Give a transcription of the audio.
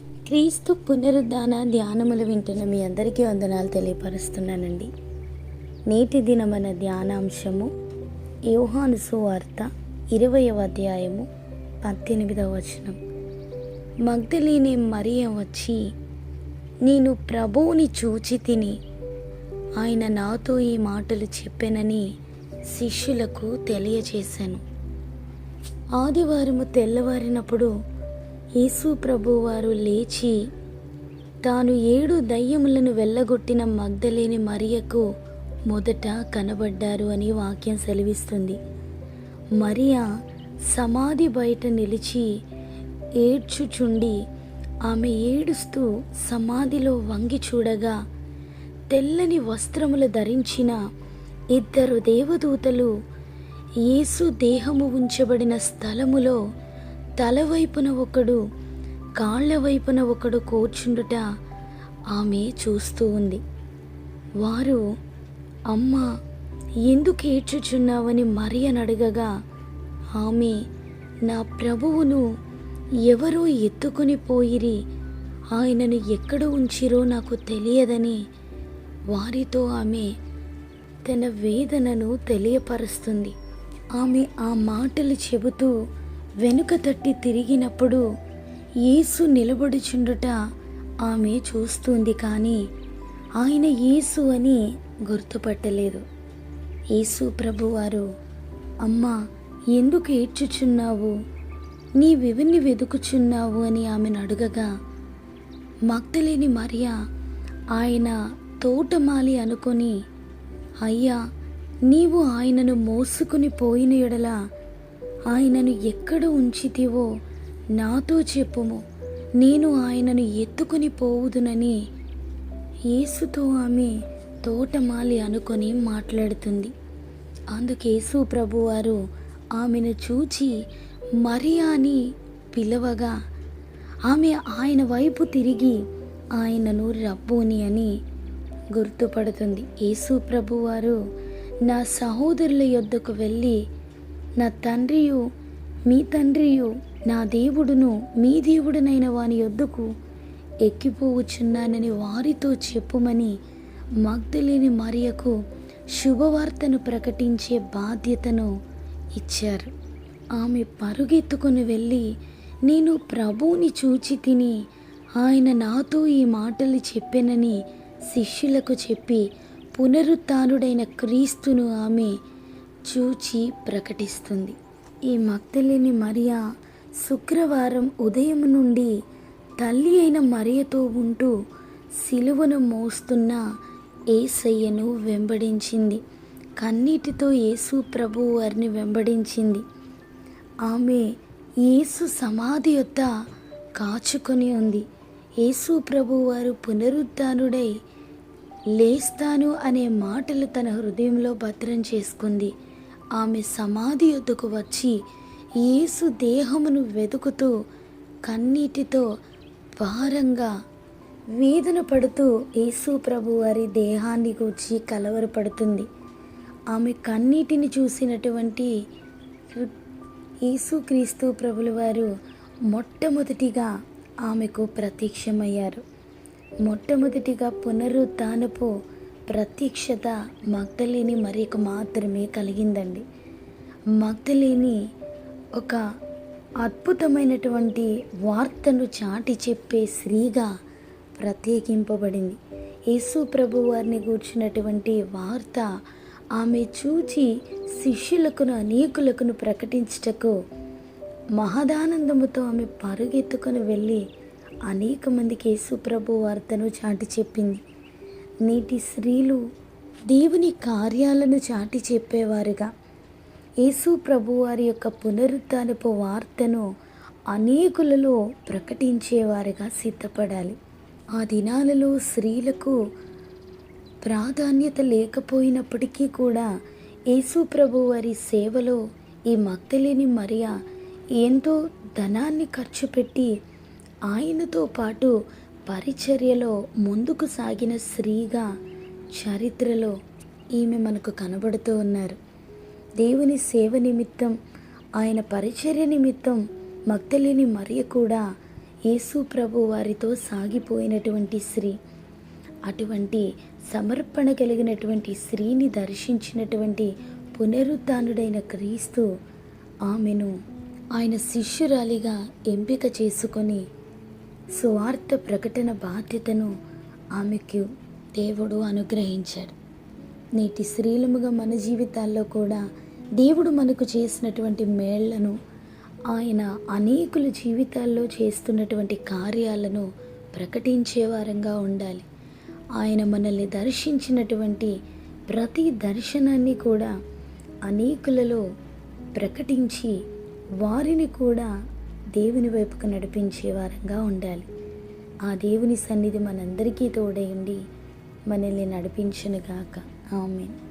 క్రీస్తు పునరుద్ధాన ధ్యానములు వింటున్న మీ అందరికీ వందనాలు తెలియపరుస్తున్నానండి. నేటి దినమన ధ్యానాంశము యోహాను సువార్త ఇరవయవ అధ్యాయము పద్దెనిమిదవ వచనం. మగ్ధలేని మరియ వచ్చి నేను ప్రభువుని చూచి తిని ఆయన నాతో ఈ మాటలు చెప్పానని శిష్యులకు తెలియచేశాను. ఆదివారము తెల్లవారినప్పుడు యేసు ప్రభువారు లేచి తాను ఏడు దయ్యములను వెళ్ళగొట్టిన మగ్ధలేని మరియకు మొదట కనబడ్డారు అని వాక్యం సెలవిస్తుంది. మరియా సమాధి బయట నిలిచి ఏడ్చుచుండి ఆమె ఏడుస్తూ సమాధిలో వంగి చూడగా తెల్లని వస్త్రములు ధరించిన ఇద్దరు దేవదూతలు యేసు దేహము ఉంచబడిన స్థలములో తల వైపున ఒకడు కాళ్ళ వైపున ఒకడు కూర్చుండుట ఆమె చూస్తూ ఉంది. వారు అమ్మ ఎందుకు ఏడ్చుచున్నావని మరి అని అడగగా ఆమె నా ప్రభువును ఎవరో ఎత్తుకుని పోయిరి ఆయనను ఎక్కడ ఉంచిరో నాకు తెలియదని. వారితో ఆమె తన వేదనను తెలియపరుస్తుంది. ఆమె ఆ మాటలు చెబుతూ వెనుక తట్టి తిరిగినప్పుడు యేసు నిలబడుచుండుట ఆమె చూస్తుంది కానీ ఆయన యేసు అని గుర్తుపట్టలేదు. యేసు ప్రభువారు అమ్మా ఎందుకు ఏడ్చుచున్నావు? నీవెవరిని వెతుకుచున్నావు అని ఆమెను అడగగా మగ్ధలేని మరియా ఆయన తోటమాలి అనుకొని అయ్యా నీవు ఆయనను మోసుకుని పోయిన ఎడలా ఆయనను ఎక్కడ ఉంచితివో నాతో చెప్పుము. నేను ఆయనను ఎత్తుకుని పోవుదునని యేసుతో ఆమె తోటమాలి అనుకొని మాట్లాడుతుంది. అందుకేసు ప్రభువారు ఆమెను చూచి మరియా అని పిలవగా ఆమె ఆయన వైపు తిరిగి ఆయనను రబ్బోని అని గుర్తుపడుతుంది. యేసు ప్రభువారు నా సహోదరుల యొద్దకు వెళ్ళి నా తండ్రియు మీ తండ్రియు నా దేవుడును మీ దేవుడునైన వాని యొద్దకు ఎక్కిపోవచ్చున్నానని వారితో చెప్పుమని మగ్ధులేని మరియకు శుభవార్తను ప్రకటించే బాధ్యతను ఇచ్చారు. ఆమె పరుగెత్తుకుని వెళ్ళి నేను ప్రభువుని చూచి తిని ఆయన నాతో ఈ మాటలు చెప్పానని శిష్యులకు చెప్పి పునరుత్డైన క్రీస్తును ఆమె చూచి ప్రకటిస్తుంది. ఈ మక్తలిని మరియా శుక్రవారం ఉదయం నుండి తల్లి అయిన మరియతో ఉంటూ సిలువను మోస్తున్న ఏసయ్యను వెంబడించింది. కన్నీటితో యేసు ప్రభు వారిని వెంబడించింది. ఆమె యేసు సమాధి యొద్ద కాచుకొని ఉంది. యేసు ప్రభు వారు పునరుద్ధానుడై లేస్తాను అనే మాటలు తన హృదయంలో భద్రం చేసుకుంది. ఆమె సమాధి యొద్దకు వచ్చి యేసు దేహమును వెతుకుతూ కన్నీటితో భారంగా వేదన పడుతూ యేసు ప్రభు వారి దేహాన్ని గూర్చి కలవరపడుతుంది. ఆమె కన్నీటిని చూసినటువంటి యేసుక్రీస్తు ప్రభుల వారు మొట్టమొదటిగా ఆమెకు ప్రత్యక్షమయ్యారు. మొట్టమొదటిగా పునరుత్నపు ప్రత్యక్షత మగ్ధలేని మరొక మాత్రమే కలిగిందండి. మగ్ధలేని ఒక అద్భుతమైనటువంటి వార్తను చాటి చెప్పే స్త్రీగా ప్రత్యేకింపబడింది. యేసు ప్రభు వారిని కూర్చున్నటువంటి వార్త ఆమె చూచి శిష్యులకును అనేకులకును ప్రకటించుటకు మహదానందముతో ఆమె పరుగెత్తుకొని వెళ్ళి అనేక మందికి యేసు ప్రభు వార్తను చాటి చెప్పింది. నేటి స్త్రీలు దేవుని కార్యాలను చాటి చెప్పేవారుగా. యేసు ప్రభు వారి యొక్క పునరుద్ధానపు వార్తను అనేకులలో ప్రకటించేవారుగా సిద్ధపడాలి. ఆ దినాలలో స్త్రీలకు ప్రాధాన్యత లేకపోయినప్పటికీ కూడా యేసు ప్రభు వారి సేవలో ఈ మక్తలేని మరియా ఎంతో ధనాన్ని ఖర్చు పెట్టి ఆయనతో పాటు పరిచర్యలో ముందుకు సాగిన స్త్రీగా చరిత్రలో ఈమె మనకు కనబడుతూ ఉన్నారు. దేవుని సేవ నిమిత్తం ఆయన పరిచర్య నిమిత్తం మక్తలేని మరియ కూడా యేసు ప్రభు వారితో సాగిపోయినటువంటి స్త్రీ. అటువంటి సమర్పణ కలిగినటువంటి స్త్రీని దర్శించినటువంటి పునరుద్ధానుడైన క్రీస్తు ఆమెను ఆయన శిష్యురాలిగా ఎంపిక చేసుకొని సువార్త ప్రకటన బాధ్యతను ఆమెకు దేవుడు అనుగ్రహించాడు. నేటి స్త్రీలముగా మన జీవితాల్లో కూడా దేవుడు మనకు చేసినటువంటి మేళ్ళను ఆయన అనేకుల జీవితాల్లో చేస్తున్నటువంటి కార్యాలను ప్రకటించే వారంగా ఉండాలి. ఆయన మనల్ని దర్శించినటువంటి ప్రతి దర్శనాన్ని కూడా అనేకులలో ప్రకటించి వారిని కూడా దేవుని వైపుకు నడిపించే వారంగా ఉండాలి. ఆ దేవుని సన్నిధి మనందరికీ తోడయండి ఉండి మనల్ని నడిపించునుగాక ఆమెన్.